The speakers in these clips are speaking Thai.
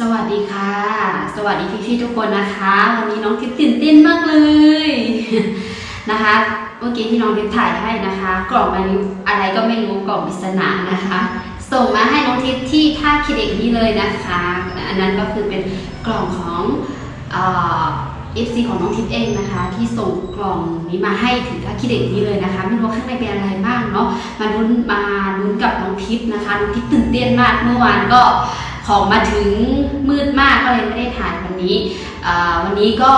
สวัสดีค่ะ สวัสดีพี่ๆทุกคนนะคะ วันนี้น้องทิพย์ตื่นเต้นมากเลยนะคะ เมื่อกี้ที่น้องทิพย์ถ่ายให้นะคะ กล่องมันอะไรก็ไม่รู้กล่องปริศนานะคะ ส่งมาให้น้องทิพย์ที่ท่าคิดเด็กนี้เลยนะคะ อันนั้นก็คือเป็นกล่องของเอฟซีของน้องทิพย์เองนะคะ ที่ส่งกล่องนี้มาให้ถึงท่าคิดเด็กนี้เลยนะคะ ไม่รู้ข้างในเป็นอะไรบ้างเนาะมาลุ้นมาลุ้นกับน้องทิพย์นะคะน้องทิพย์ตื่นเต้นมากเมื่อวานก็ ของมาถึงมืดมากก็เลยไม่ได้ถ่ายวันนี้ วันนี้ก็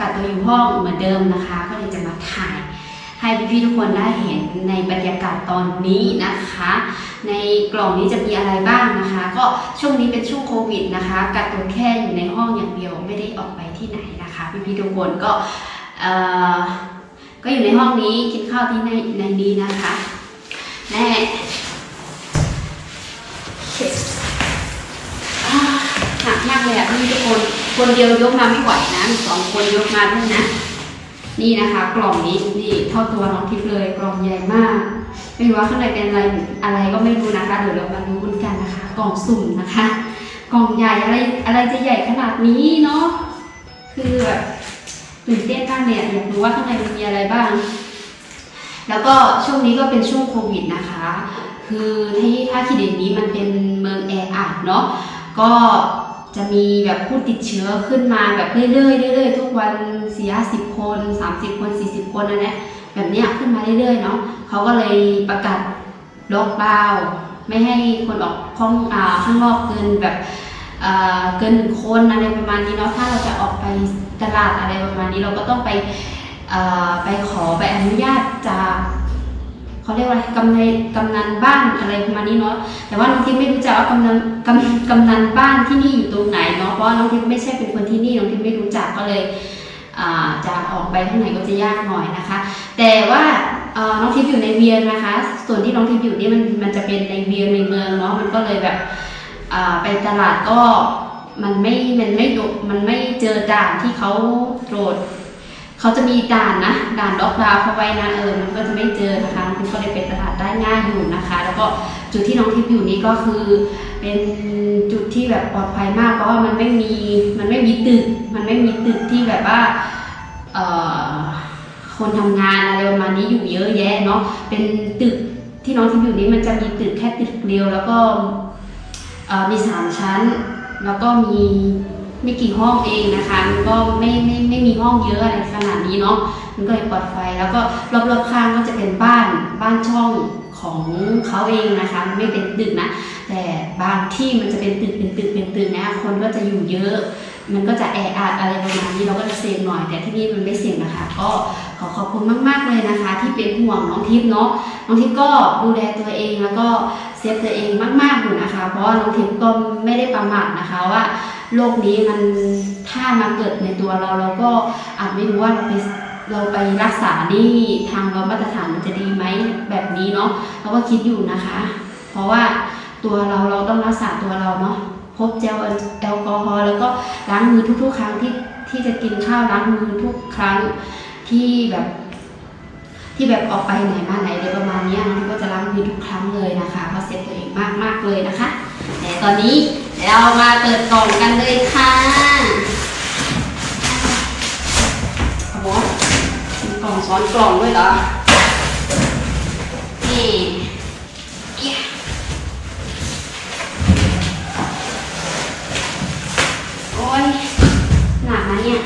กัดตัวอยู่ห้องเหมือนเดิมนะคะ ก็เลยจะมาถ่าย ให้พี่ๆทุกคนได้เห็นในบรรยากาศตอนนี้นะคะ ในกล่องนี้จะมีอะไรบ้างนะคะ ก็ช่วงนี้เป็นช่วงโควิดนะคะกัดตัวแค่อยู่ในห้องอย่างเดียวไม่ได้ออกไปที่ไหนนะคะ พี่ๆทุกคนก็ก็อยู่ในห้องนี้กินข้าวที่ในในนี้นะคะแม่ หนักมากเลยอะพี่ทุกคน คนเดียวยกมาไม่ไหวนะสองคนยกมาด้วยนะ นี่นะคะ กล่องนี้นี่เท่าตัวน้องทิพย์เลยกล่องใหญ่มาก ไม่รู้ว่าข้างในเป็นอะไรอะไรก็ไม่รู้นะคะ เดี๋ยวเรามารู้กันนะคะ กล่องสุ่มนะคะ กล่องใหญ่อะไรอะไรจะใหญ่ขนาดนี้เนาะคือแบบตื่นเต้นมากเลยอยากรู้ว่าข้างในมันมีอะไรบ้าง แล้วก็ช่วงนี้ก็เป็นช่วงโควิดนะคะ คือที่ท่าขี้เหล็กนี้มันเป็นเมืองแออัดเนาะก็ จะมีแบบผู้ติดเชื้อขึ้นมาแบบเรื่อยๆเรื่อยๆทุกวันเสี่ห้ามสิบคน30คน40คนนั่นแหละแบบเนี้ยขึ้นมาเรื่อยๆเนาะเขาก็เลยประกาศล็อกดาวน์ไม่ให้คนออกห้องอ่าข้างนอกเกินแบบอ่าเกินหนึ่งคนอะไรประมาณนี้เนาะถ้าเราจะออกไปตลาดอะไรประมาณนี้เราก็ต้องไปอ่าไปขอใบอนุญาตจาก เขาเรียกว่าอะไรกำนันกำนันบ้านอะไรประมาณนี้เนาะแต่ว่าน้องทิพย์ไม่รู้จักว่ากำนันกำกำนันบ้านที่นี่อยู่ตรงไหนเนาะเพราะน้องทิพย์ไม่ใช่เป็นคนที่นี่น้องทิพย์ไม่รู้จักก็เลยจะออกไปที่ไหนก็จะยากหน่อยนะคะ แต่ว่าน้องทิพย์อยู่ในเวียงนะคะ ส่วนที่น้องทิพย์อยู่นี่มันมันจะเป็นในเวียงในเมืองเนาะมันก็เลยแบบไปตลาดก็มันไม่มันไม่มันไม่เจอด่านที่เขาตรวจ เขาจะมีด่านนะด่านล็อกดาวน์เขาไว้นะเออมันก็จะไม่เจอนะคะน้องทิพย์ก็เลยเป็นตลาดได้ง่ายอยู่นะคะ แล้วก็จุดที่น้องทิพย์อยู่นี้ก็คือ เป็นจุดที่แบบปลอดภัยมากเพราะว่ามันไม่มีมันไม่มีตึก มันไม่มีตึกที่แบบว่าเอ่อคนทำงานอะไรประมาณนี้อยู่เยอะแยะเนาะเป็นตึกที่น้องทิพย์อยู่นี้มันจะมีตึกแค่ตึกเดียวแล้วก็เอ่อมีสามชั้น แล้วก็มี ไม่กี่ห้องเองนะคะ มันก็ไม่ไม่ไม่มีห้องเยอะอะไรขนาดนี้เนาะ มันก็เลยปลอดภัยแล้วก็รอบๆข้างก็จะเป็นบ้านบ้านช่องของเขาเองนะคะมันไม่เป็นตึกนะ แต่บางที่มันจะเป็นตึกเป็นตึกเป็นตึกนะ คนก็จะอยู่เยอะ มันก็จะแออัดอะไรประมาณนี้เราก็จะเสี่ยงหน่อย แต่ที่นี่มันไม่เสี่ยงนะคะ ก็ขอขอบคุณมากๆเลยนะคะ ที่เป็นห่วงน้องทิพย์เนาะ น้องทิพย์ก็ดูแลตัวเองแล้วก็เซฟตัวเองมากๆอยู่นะคะ เพราะน้องทิพย์ก็ไม่ได้ประมาทนะคะว่า โรคนี้มันถ้ามาเกิดในตัวเราเราก็อาจไม่รู้ว่าเราไปเราไปรักษานี่ทางเรามาตรฐานมันจะดีไหมแบบนี้เนาะเราก็คิดอยู่นะคะ เพราะว่าตัวเราเราต้องรักษาตัวเราเนาะพบเจลแอลกอฮอล์แล้วก็ล้างมือทุก ๆ ครั้งที่ที่จะกินข้าวล้างมือทุกครั้งที่แบบ ที่แบบออกไปไหนมาไหนอะไรประมาณเนี้ยน้องก็จะล้างมือทุกครั้งเลยนะคะเพราะเซฟตัวเองมากมากๆเลยนะคะ ต่ตอนนี้เดี๋ยวเรามาเปิดกล่องกันเลยค่ะโอ้โหมีกล่องซ้อนกล่องด้วยเหรอ นี่เอี้ยโอ้ยหนักนะเนี่ย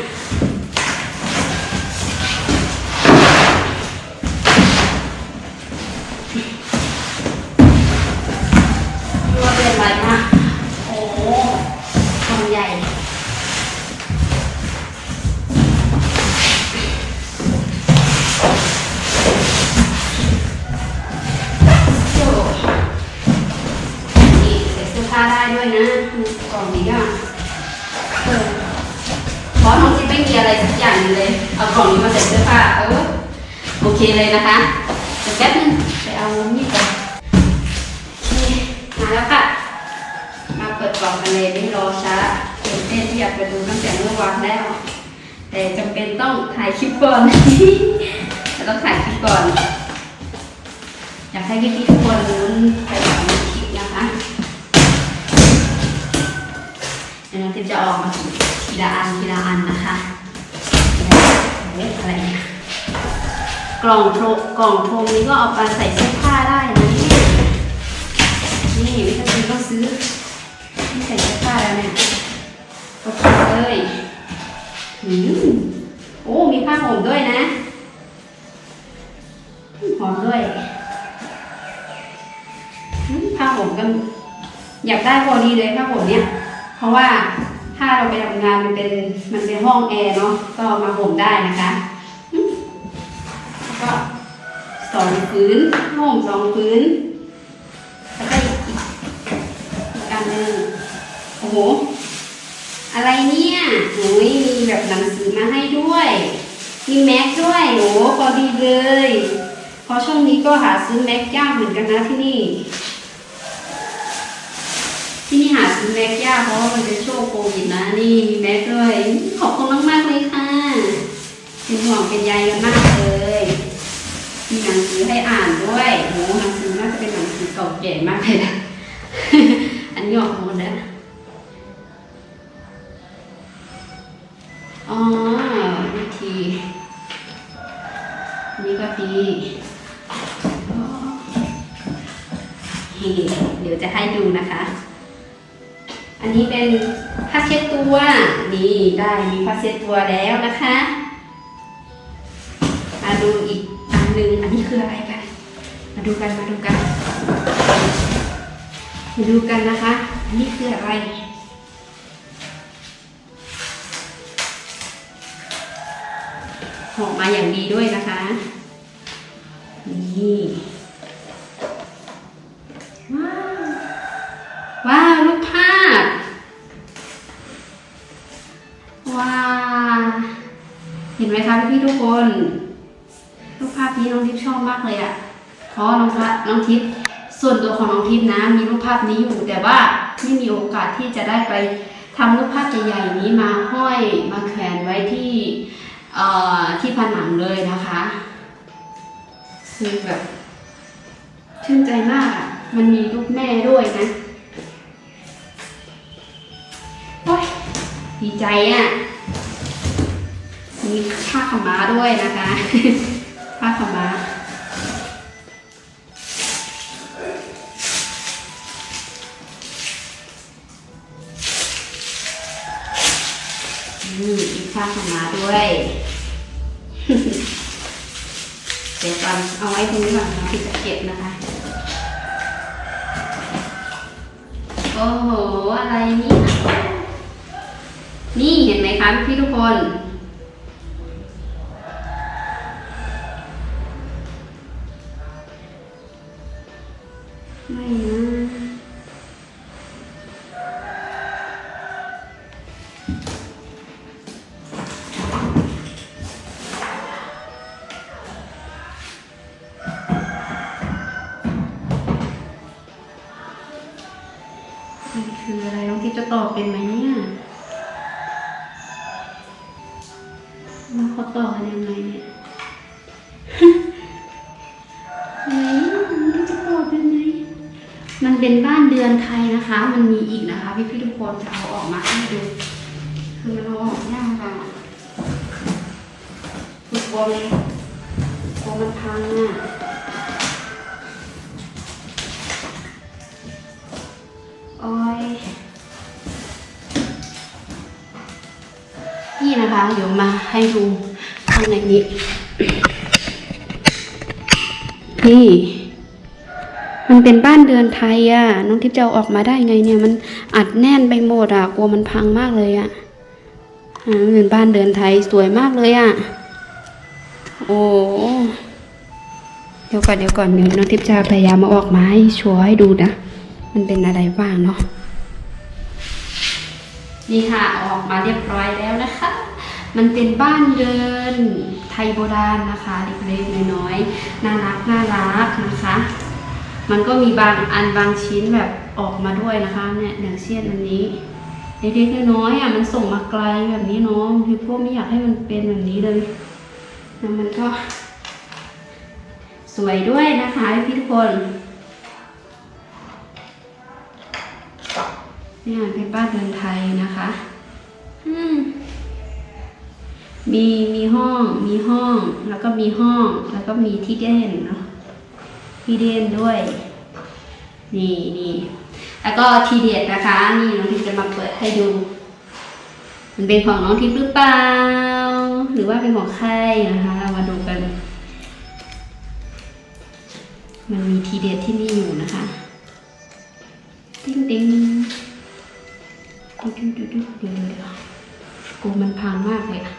เป็นต้องถ่ายคลิปก่อน จะต้องถ่ายคลิปก่อน อยากให้พี่ทุกคนลุ้นไปกับคลิปนะคะเดี๋ยวนะมันจะออกมาทีละอันทีละอันนะคะเอ๊ะอะไรเนี่ยกล่องโทกล่องโฟมนี้ก็เอาไปใส่เสื้อผ้าได้นะนี่นี่ไม่จำเป็ซื้อที่ใส่เสื้อผ้าแล้วเนี่ยโอเคเลยอืม โอ้ มีผ้าห่มด้วยนะ หอมด้วยผ้าห่มกัน อยากได้พอดีเลยผ้าห่มเนี่ย เพราะว่าถ้าเราไปทำงานมันเป็นมันเป็นห้องแอร์เนาะ ก็มาห่มได้นะคะแล้วก็สองพื้นห่มสองพื้นแล้วก็อีกอีกอันหนึ่งโอ้โห อะไรเนี่ยโอ้ยมีแบบหนังสือมาให้ด้วย มีแม็กด้วยโอ้พอดีเลยเพราะช่วงนี้ก็หาซื้อแม็กยากเหมือนกันนะที่นี่ ที่นี่หาซื้อแม็กยากเพราะว่ามันเป็นช่วงโควิดนะนี่มีแม็กด้วยขอบคุณมากๆเลยค่ะเป็นห่วงเป็นใยกันมากเลย มีหนังสือให้อ่านด้วยโหหนังสือน่าจะเป็นหนังสือเก่าแก่มากเลยนะอันนี้ออกหมดแล้ว นี่เดี๋ยวจะให้ดูนะคะ อันนี้เป็นผ้าเช็ดตัว นี่ได้มีผ้าเช็ดตัวแล้วนะคะมาดูอีกอันหนึ่งอันนี้คืออะไรกัน มาดูกันมาดูกัน มาดูกันนะคะ อันนี้คืออะไรหอมมาอย่างดีด้วยนะคะ นี่ว้าวว้าวรูปภาพว้าวเห็นไหมคะพี่ๆทุกคน รูปภาพนี้น้องทิพย์ชอบมากเลยอะ่ะเพราะน้องพระน้องทิพย์ส่วนตัวของน้องทิพย์นะ มีรูปภาพนี้อยู่ แต่ว่าไม่มีโอกาสที่จะได้ไปทำรูปภาพใหญ่ๆนี้มาห้อยมาแขวนไว้ที่เอ่อที่ผนังเลยนะคะ คือแบบชื่นใจมากอะ่ะมันมีรูปแม่ด้วยนะโอ้ยดีใจอะ่ะ มีผ้าขาม้าด้วยนะคะ ผ้าขาม้าอืมมีผ้าขาม้าด้วย เดี๋ยวก่อนเอาไว้ตรงนี้ก่อนนะพี่จะเก็บนะคะ โอ้โห อะไรนี่นี่เห็นไหมคะพี่ทุกคน เป็นบ้านเดือนไทยนะคะ มันมีอีกนะคะ พี่พี่ๆทุกคนจะเอาออกมาให้ดู คือมันเอาออกยากอะคือกลัวมันกลัวมันพังอะโอ้ยนี่นะคะ เดี๋ยวมาให้ดูข้างในนี้นี่ มันเป็นบ้านเดือนไทยอะน้องทิพย์จะเอาออกมาได้ไงเนี่ย มันอัดแน่นไปหมดอะกลัวมันพังมากเลยอะอ่ามันเป็นบ้านเดือนไทยสวยมากเลยอะโอ้ เดี๋ยวก่อนเดี๋ยวก่อนเดี๋ยวน้องทิพย์จะพยายามมาออกมาให้ชัวร์ให้ดูนะ มันเป็นอะไรบ้างเนาะ นี่ค่ะอออกมาเรียบร้อยแล้วนะคะ มันเป็นบ้านเดินไทยโบราณนะคะเล็กๆน้อยๆน่ารักน่ารักนะคะ มันก็มีบางอันบางชิ้นแบบออกมาด้วยนะคะเนี่ยอย่างเช่นอันนี้เล็กๆน้อยๆอะมันส่งมาไกลแบบนี้เนาะพี่พวกไม่อยากให้มันเป็นแบบนี้เลยแล้วมันก็ สวยด้วยนะคะพี่ทุกคนเนี่ยเป็นบ้านเดินไทยนะคะอืมมีมีห้องมีห้องแล้วก็มีห้องแล้วก็มีที่เด่นเนาะ ที่เด่นด้วย นี่นี่แล้วก็ทีเด็ดนะคะ นี่น้องทิพย์จะมาเปิดให้ดู มันเป็นของน้องทิพย์หรือเปล่า หรือว่าเป็นของใครนะคะ เรามาดูกัน มันมีทีเด็ดที่นี่อยู่นะคะ ติ้งติ้งติ้งติ้งติ้งติ้งเดี๋ยวเดี๋ยวเดี๋ยวกูมันพังมากเลยอะ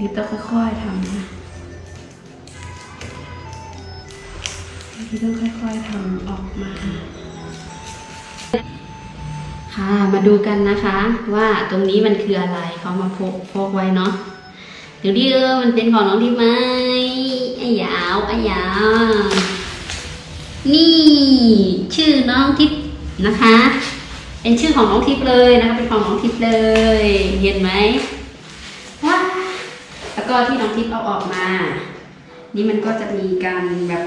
นี่ต้องค่อยๆทำนะ นี่ต้องค่อยๆทำออกมา ค่ะ มาดูกันนะคะ ว่าตรงนี้มันคืออะไรเขามาโพกพกไว้เนาะเดี๋ยวดิเออมันเป็นของน้องที่ไหมไอ้ยาวไอ้ยาวนี่ ชื่อน้องทิพย์นะคะ เป็นชื่อของน้องทิพย์เลยนะคะ เป็นของน้องทิพย์เลยเห็นไหมว้าแล้วก็ที่น้องทิพย์เอาออกมา นี่มันก็จะมีการแบบ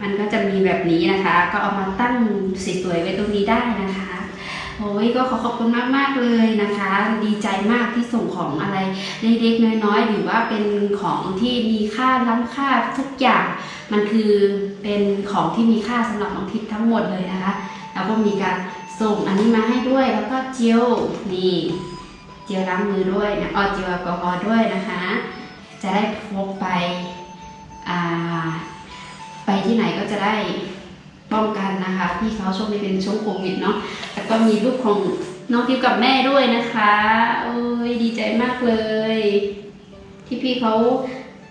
มันก็จะมีแบบนี้นะคะ ก็เอามาตั้งสวยๆไว้ตรงนี้ได้นะคะโอ้ยก็ขอขอบคุณมากๆเลยนะคะ ดีใจมากที่ส่งของอะไรเล็กๆน้อยๆหรือว่าเป็นของที่มีค่าล้ำค่าทุกอย่าง มันคือเป็นของที่มีค่าสำหรับน้องทิพย์ทั้งหมดเลยนะคะ แล้วก็มีการส่งอันนี้มาให้ด้วยแล้วก็เจลนี่เจลล้างมือด้วยนะอ๋อเจลแอลกอฮอล์ด้วยนะคะ จะได้พกไปไปที่ไหนก็จะได้ป้องกันนะคะพี่เขาช่วงนี้เป็นช่วงโควิดเนาะแล้วก็มีรูปของน้องทิพย์กับแม่ด้วยนะคะโอ้ยดีใจมากเลย ที่พี่เขา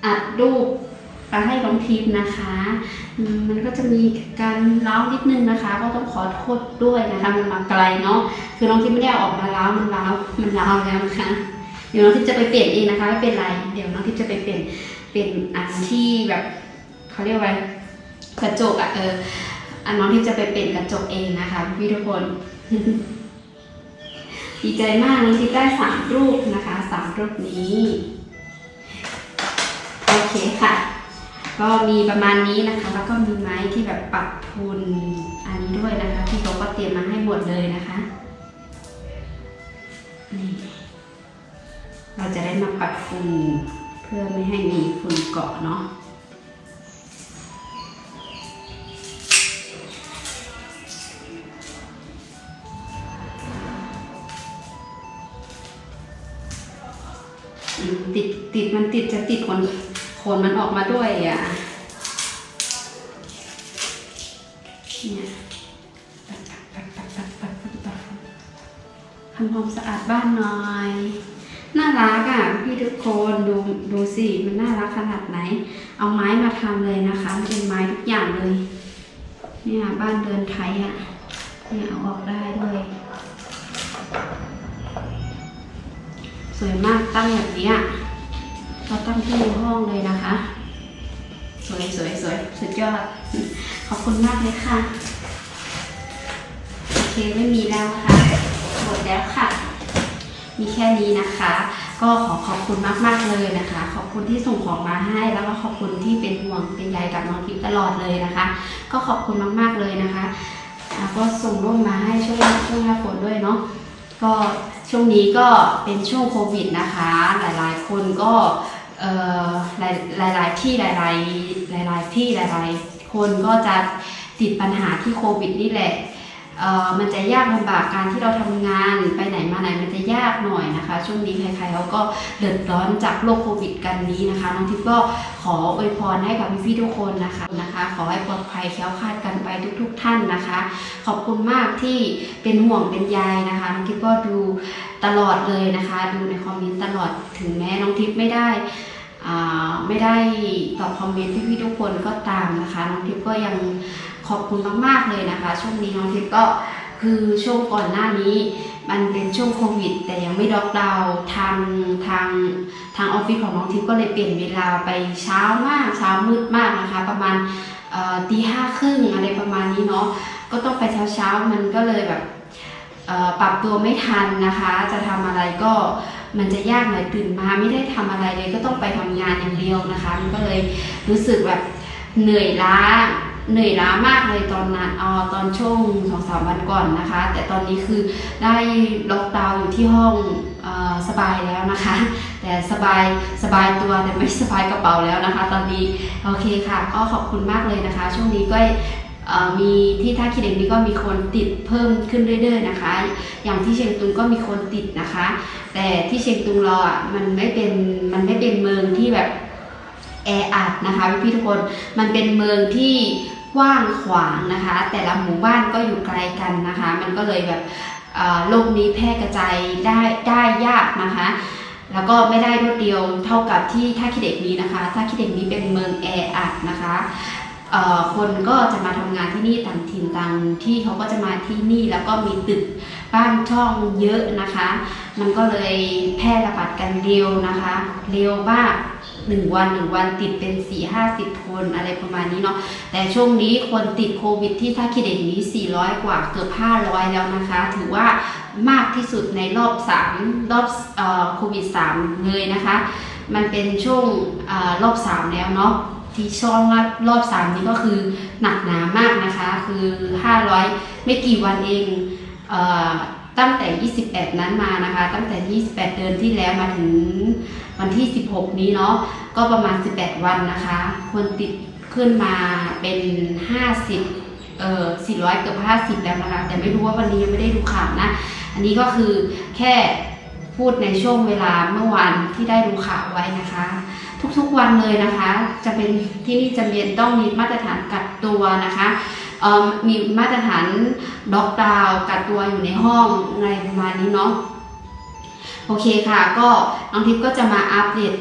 อัดรูปมาให้น้องทิพย์นะคะ มันก็จะมีการเล้านิดนึงนะคะ ก็ต้องขอโทษด้วยนะคะมันมาไกลเนาะคือน้องทิพย์ไม่ได้อออกมาเล้ามันเล้ามันเล้าแล้วนะคะ เดี๋ยวน้องทิพย์จะไปเปลี่ยนเองนะคะไม่เป็นไร เดี๋ยวน้องทิพย์จะไปเปลี่ยนเป็นอันที่แบบเขาเรียกว่าอะไรกระจกอะเอออันน้องที่จะไปเป็นกระจกเองนะคะพี่ทุกคน ดีใจมากน้องที่ได้สามรูปนะคะสามรูปนี้โอเคค่ะ ก็มีประมาณนี้นะคะ แล้วก็มีไม้ที่แบบปรับทุนอันนี้ด้วยนะคะ ที่เขาก็เตรียมมาให้หมดเลยนะคะนี่ เราจะได้มาปัดฝุ่นเพื่อไม่ให้มีฝุ่นเกาะเนาะติดติดมันติดจะติดขนขนมันออกมาด้วยอะเนี่ยทำความสะอาดบ้านหน่อย น่ารักอะพี่ทุกคนดูดูสิมันน่ารักขนาดไหน เอาไม้มาทำเลยนะคะเป็นไม้ทุกอย่างเลย เนี่ยบ้านเรือนไทยอะเนี่ยเอาออกได้ด้วยสวยมากตั้งแบบนี้ยเราตั้งที่ห้องเลยนะคะ สวยสวยสวยสุดยอด ขอบคุณมากเลยค่ะ โอเคไม่มีแล้วค่ะหมดแล้วค่ะ มีแค่นี้นะคะ ก็ขอขอบคุณมาก ๆ เลยนะคะ ขอบคุณที่ส่งของมาให้ แล้วก็ขอบคุณที่เป็นห่วงเป็นใยกับน้องทิพย์ตลอดเลยนะคะ ก็ขอบคุณมาก ๆ เลยนะคะก็ส่งร่มมาให้ช่วงช่วงหน้าฝนด้วยเนาะก็ช่วงนี้ก็เป็นช่วงโควิดนะคะ หลายๆ คนก็เอ่อหลายหลายที่หลายๆหลายๆที่หลายๆคนก็จะติดปัญหาที่โควิดนี่แหละ มันจะยากลำบากการที่เราทำงานไปไหนมาไหนมันจะยากหน่อยนะคะ ช่วงนี้ใครๆเขาก็เดือดร้อนจากโรคโควิดกันนี้นะคะน้องทิพย์ก็ขออวยพรให้กับพี่ๆทุกคนนะคะนะคะ ขอให้ปลอดภัยแค้วคลาดกันไปทุก ๆ ท่านนะคะ ขอบคุณมากที่เป็นห่วงเป็นใยนะคะน้องทิพย์ก็ดูตลอดเลยนะคะ ดูในคอมเมนต์ตลอดถึงแม้น้องทิพย์ไม่ได้อ่าไม่ได้ตอบคอมเมนต์พี่ๆทุกคนก็ตามนะคะน้องทิพย์ก็ยัง ขอบคุณมากๆเลยนะคะ ช่วงนี้น้องทิพย์ก็คือช่วงก่อนหน้านี้ มันเป็นช่วงโควิด แต่ยังไม่ล็อกดาวน์ทางทางทางออฟฟิศของน้องทิพย์ก็เลยเปลี่ยนเวลาไปเช้ามากเช้ามืดมากนะคะ ประมาณตีห้าครึ่งอะไรประมาณนี้เนาะก็ต้องไปเช้าๆมันก็เลยแบบปรับตัวไม่ทันนะคะ จะทำอะไรก็มันจะยากหน่อยตื่นมาไม่ได้ทำอะไรเลยก็ต้องไปทำงานอย่างเดียวนะคะ มันก็เลยรู้สึกแบบเหนื่อยล้า เหนื่อยล้ามากเลยตอนนั้นเออตอนช่วงสองสามวันก่อนนะคะ แต่ตอนนี้คือได้ล็อกดาวน์อยู่ที่ห้องออสบายแล้วนะคะ แต่สบายสบายตัวแต่ไม่สบายกระเป๋าแล้วนะคะ ตอนนี้โอเคค่ะ ก็ขอบคุณมากเลยนะคะ ช่วงนี้ก็มีที่ท่าขี้เหล็กนี้ก็มีคนติดเพิ่มขึ้นเรื่อยๆนะคะ อย่างที่เชียงตุงก็มีคนติดนะคะ แต่ที่เชียงตุงเราอะมันไม่เป็นมันไม่เป็นเมืองที่แบบ แออัดนะคะพี่ๆทุกคนมันเป็นเมืองที่กว้างขวางนะคะ แต่ละหมู่บ้านก็อยู่ไกลกันนะคะ มันก็เลยแบบโรคนี้แพร่กระจายได้ได้ยากนะคะแล้วก็ไม่ได้รวดเดียวเท่ากับที่ท่าขี้เหล็กนี้นะคะท่าขี้เหล็กนี้เป็นเมืองแออัดนะคะคนก็จะมาทำงานที่นี่ต่างถิ่นต่างที่เขาก็จะมาที่นี่แล้วก็มีตึกบ้านช่องเยอะนะคะ มันก็เลยแพร่ระบาดกันเร็วนะคะ เร็วมาก หนึ่งวันหนึ่งวันติดเป็นสี่ห้าสิบคนอะไรประมาณนี้เนาะแต่ช่วงนี้คนติดโควิดที่ท่าขี้เหล็กนี้400กว่าเกือบ500แล้วนะคะ ถือว่ามากที่สุดในรอบ3รอบโควิด3เลยนะคะ มันเป็นช่วงอรอบ3แล้วเนาะที่ช่วงรอบ3นี้ก็คือหนักหนามากนะคะ คือ500ไม่กี่วันเองเอ ตั้งแต่ 28 นั้นมานะคะ ตั้งแต่ 28 เดือนที่แล้วมาถึงวันที่ 16 นี้เนาะก็ประมาณ 18 วันนะคะคนติดขึ้นมาเป็น 50 เออ400 เกือบ 50 แล้วนะคะ แต่ไม่รู้ว่าวันนี้ยังไม่ได้ดูข่าวนะ อันนี้ก็คือแค่พูดในช่วงเวลาเมื่อวานที่ได้ดูข่าวไว้นะคะ ทุกๆวันเลยนะคะ จะเป็นที่นี่จำเป็นต้องมีมาตรฐานกักตัวนะคะ มีมาตรฐานล็อกดาวกักตัวอยู่ในห้องอะไรประมาณนี้เนาะโอเคค่ะก็น้องทิพย์ก็จะมาอัปเดต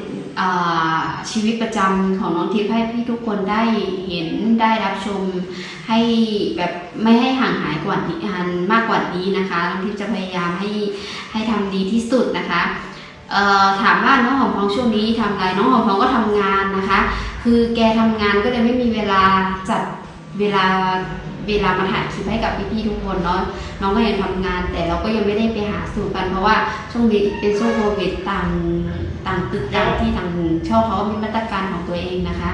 ชีวิตประจำของน้องทิพย์ให้พี่ทุกคนได้เห็นได้รับชมให้แบบไม่ให้ห่างหายกว่านี้นมากกว่านี้นะคะน้องทิพย์จะพยายามให้ให้ทำดีที่สุดนะคะถามว่าน้องหอมทองช่วงนี้ทำอะไรน้องหอมทองก็ทำงานนะคะ คือแกทำงานก็เลยไม่มีเวลาจัด เวลาเวลามาถ่ายคลิปให้กับพี่ๆทุกคนเนาะน้องก็ยังทำงาน แต่เราก็ยังไม่ได้ไปหาสู่กัน เพราะว่าช่วงนี้เป็นช่วงโควิดต่างต่างตึกต่างที่ต่างช่องเขามีมาตรการของตัวเองนะคะ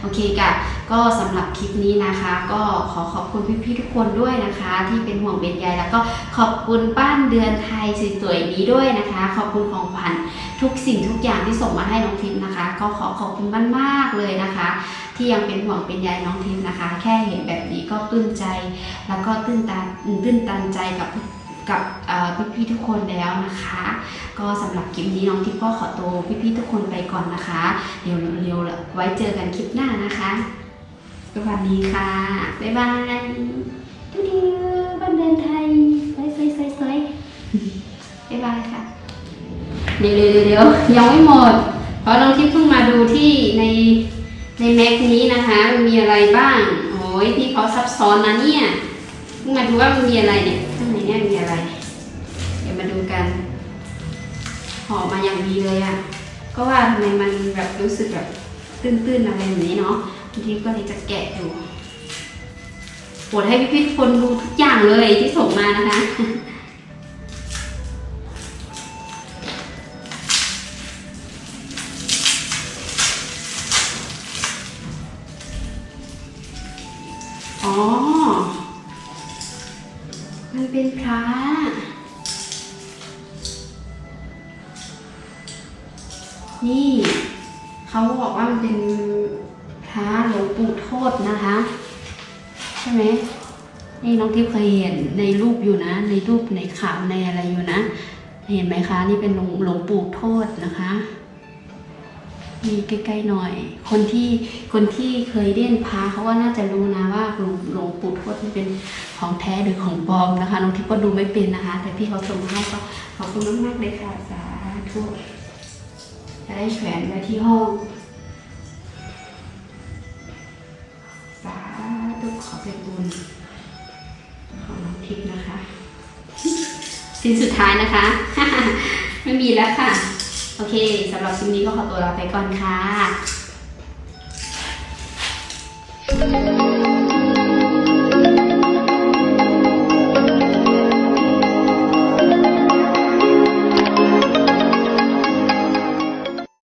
โอเคค่ะ ก็สำหรับคลิปนี้นะคะ ก็ขอขอบคุณพี่ๆทุกคนด้วยนะคะ ที่เป็นห่วงเป็นใยแล้วก็ขอบคุณบ้านเดือนไทยสวยๆนี้ด้วยนะคะ ขอบคุณของขวัญทุกสิ่งทุกอย่างที่ส่งมาให้น้องทิพย์นะคะ ก็ขอขอบคุณมากๆเลยนะคะ ที่ยังเป็นห่วงเป็นใยน้องทิพย์นะคะ แค่เห็นแบบนี้ก็ปลื้มใจ แล้วก็ตื้นตันตื้นตันใจกับกับเอ่อพี่ๆทุกคนแล้วนะคะ ก็สำหรับคลิปนี้น้องทิพย์ก็ขอตัวพี่ๆทุกคนไปก่อนนะคะ เดี๋ยวเร็วๆไว้เจอกันคลิปหน้านะคะสวัสดีค่ะ บ๊ายบายดูดิบันเดินไทยสวยสวยสวยสวยบ๊ายบายค่ะ เดี๋ยวเดี๋ยวเดี๋ยวยังไม่หมด เพราะน้องทิพย์เพิ่งมาดูที่ใน ในแม็กนี้นะคะมันมีอะไรบ้างโอ้ยที่เขาซับซ้อนนะเนี่ยมาดูว่ามันมีอะไรเนี่ยข้างในเนี่ยมีอะไร เดี๋ยวมาดูกันห่อมาอย่างดีเลยอะ่ะก็ว่าทำไมมันแบบรู้สึกแบบตื้นๆอะไรแบบนี้เนาะบางทีก็เลยจะแกะดูโปรดให้พี่ๆทุกคนดูทุกอย่างเลยที่ส่งมานะคะ เป็นพระนี่ เขาบอกว่ามันเป็นพระหลวงปู่โทษนะคะ ใช่ไหมนี่น้องทิพย์เคยเห็นในรูปอยู่นะ ในรูปในข่าวในอะไรอยู่นะ เห็นไหมคะ นี่เป็นหลวงหลวงปู่โทษนะคะ มีใกล้ๆหน่อย คนที่คนที่เคยเล่นพาเขาว่าน่าจะรู้นะว่าหลวงหลวงปู่ทวดมันเป็นของแท้หรือของปลอมนะคะน้องทิพย์ก็ดูไม่เป็นนะคะ แต่พี่เขาส่งมาให้ก็ขอบคุณมากๆเลยค่ะสาธุจะได้แขวนไว้ที่ห้องสาธุขอเป็นบุญของน้องทิพย์นะคะสิ้นสุดท้ายนะคะ ไม่มีแล้วค่ะ โอเคสำหรับคลิปนี้ก็ขอตัวลาไปก่อนค่ะ